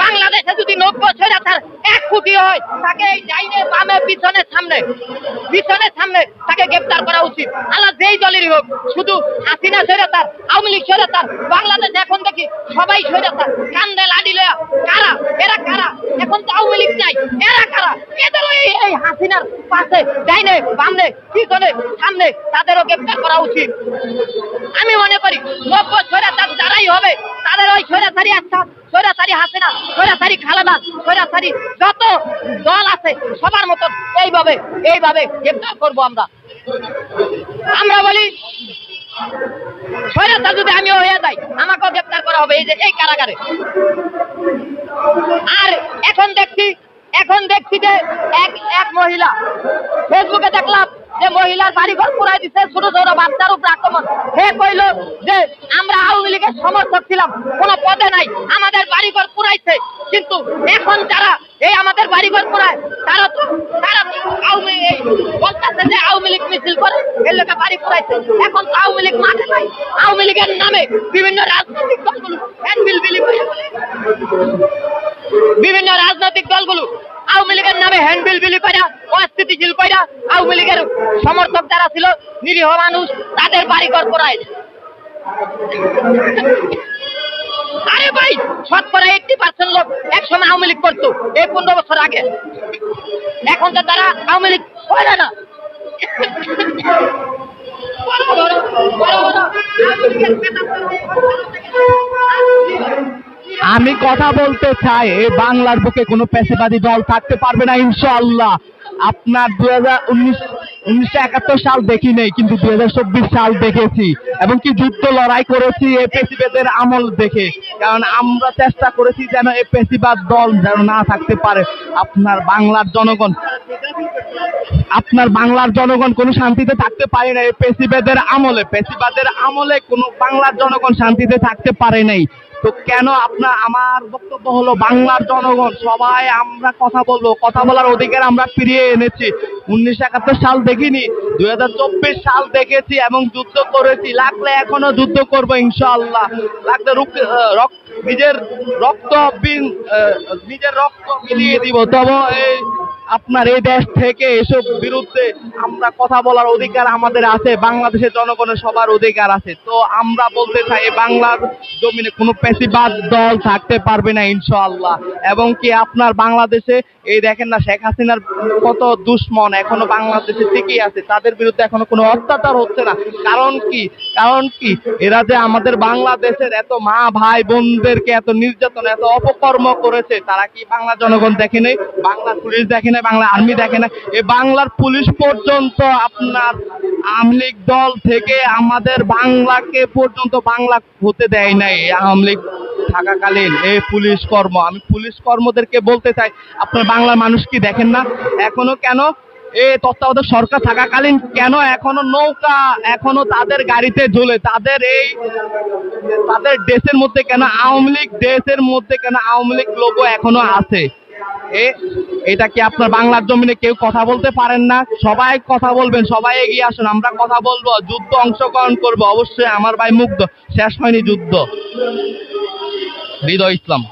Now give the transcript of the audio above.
বাংলাদেশে যদি নব্বই স্বৈরাচার এক কোটি হয়, তাকে এই ডাইনে বামে, পিছনে, সামনে পিছনের সামনে তাকে গ্রেপ্তার করা উচিত। আল্লাহ যেই দলেরই হোক, শুধু হাসিনা স্বৈরাচার, আওয়ামী লীগ স্বৈরাচার, বাংলাদেশে এখন দেখি সবাই স্বৈরাচার। কান্দে লাডি লয়া, কারা? এরা কারা? এখন তো আওয়ামী লীগ নাই। এরা কারা? এদেরও এই হাসিনার পাশে, ডাইনে বামনে পিছনে, সামনে তাদেরও গ্রেপ্তার করা উচিত। আমি মনে করি নব্য স্বৈরাচার স্বৈরাচারী আচ্ছা স্বৈরাচারী হাসিনা স্বৈরাচারী খালেদা স্বৈরাচারী যত দল আছে, সবার মতন এইভাবে এইভাবে গ্রেপ্তার করব আমরা। আমরা বলি স্বৈরাচার যদি আমিও হয়ে যাই, আমাকেও গ্রেপ্তার করা হবে, এই যে, এই কারাগারে। আর এখন দেখছি এখন দেখছি যে এক এক মহিলা ফেসবুকে দেখলাম যে মহিলার বাড়ি ঘর পুরাই দিচ্ছে ছোট ছোট বাচ্চার উপর আক্রমণ। হে কইল যে আমরা আওয়ামী লীগের সমর্থক ছিলাম, কোনো পদে নাই, আমাদের বাড়ি ঘর পুরাইছে। কিন্তু এখন যারা এই আমাদের বাড়ি ঘর পুরায়, তারা তো তারা আওয়ামী বলতেছে যে আওয়ামী লীগ মিছিল করে, এর লোকে বাড়ি পুরাইছে। এখন তো আওয়ামী লীগ মাঠে নাই। আওয়ামী লীগের নামে বিভিন্ন রাজনৈতিক দলগুলো বিভিন্ন রাজনৈতিক দলগুলো আওয়ামী লীগের নামে হ্যান্ডবিল বিলি কইরা, অস্থিতিশীল কইরা আওয়ামী লীগের সমর্থক যারা ছিল, নিরীহ মানুষ, তাদের বাড়িঘর করায় আরে ভাই, শতকরা এইটটি পার্সেন্ট লোক একসময় আওয়ামী লীগ করতো, এই পনেরো বছর আগে। এখন তো তারা আওয়ামী লীগ করে না। বড় বড় বড় বড় আওয়ামী লীগের আমি কথা বলতে চাই বাংলার বুকে কোনো পেশাবাদী দল থাকতে পারবে না ইনশাআল্লাহ। আপনার দুই হাজার উনিশশো সাল দেখি নেই, কিন্তু দুই হাজার চব্বিশ সাল দেখেছি। এবং কি যুদ্ধ লড়াই করেছি এই পেশিবাদের আমল দেখে। কারণ আমরা চেষ্টা করেছি যেন এই পেশিবাদ দল যেন না থাকতে পারে। আপনার বাংলার জনগণ, আপনার বাংলার জনগণ কোনো শান্তিতে থাকতে পারে না এই পেশিবাদের আমলে পেশিবাদের আমলে কোনো বাংলার জনগণ শান্তিতে থাকতে পারে নাই। তো কেন আপনার, আমার বক্তব্য হলো বাংলার জনগণ, সবাই আমরা কথা বলব, কথা বলার অধিকার আমরা ফিরিয়ে এনেছি। উনিশশো একাত্তর সাল দেখিনি, দুই হাজার চব্বিশ সাল দেখেছি এবং যুদ্ধ করেছি। লাগলে এখনও যুদ্ধ করব ইনশাআল্লাহ। লাগলে নিজের রক্ত নিজের রক্ত মিলিয়ে দিব। তবে এই আপনার এই দেশ থেকে এসব বিরুদ্ধে আমরা কথা বলার অধিকার আমাদের আছে, বাংলাদেশের জনগণের সবার অধিকার আছে। তো আমরা বলতে চাই বাংলার জমিনে কোনো পেশিবাদ দল থাকতে পারবে না, ইনশাআল্লাহ। এবং কি আপনার বাংলাদেশে, এই দেখেন না, শেখ হাসিনার কত দুশ্মন এখনও বাংলাদেশে টিকেই আছে। তাদের বিরুদ্ধে এখনও কোনো অত্যাচার হচ্ছে না। কারণ কি? কারণ কি? এরা যে আমাদের বাংলাদেশের এত মা, ভাই, বোনদেরকে এত নির্যাতন, এত অপকর্ম করেছে, তারা কি বাংলা জনগণ দেখে নেই? বাংলার পুলিশ দেখে না বাংলা আর্মি দেখে না এই বাংলার পুলিশ পর্যন্ত আপনার আওয়ামী লীগ দল থেকে আমাদের বাংলাকে পর্যন্ত বাংলা হতে দেয় নাই আওয়ামী লীগ থাকাকালীন এই পুলিশ কর্ম। আমি পুলিশ কর্মদেরকে বলতে চাই, আপনার বাংলার মানুষ কি দেখেন না? এখনও কেন? এই তত্ত্বাবধায়ক সরকার থাকাকালীন কেন এখনও নৌকা, এখনও তাদের গাড়িতে ঝুলে? তাদের এই, তাদের দেশের মধ্যে কেন আওয়ামী লীগ, দেশের মধ্যে কেন আওয়ামী লীগ লোগো এখনও আছে? এ এটা কি আপনার বাংলার জমিনে কেউ কথা বলতে পারেন না? সবাই কথা বলবেন, সবাই এগিয়ে আসুন, আমরা কথা বলব, যুদ্ধ অংশগ্রহণ করব, অবশ্যই আমার ভাই মুগ্ধ, শেষ হয়নি যুদ্ধ। হৃদয় ইসলাম।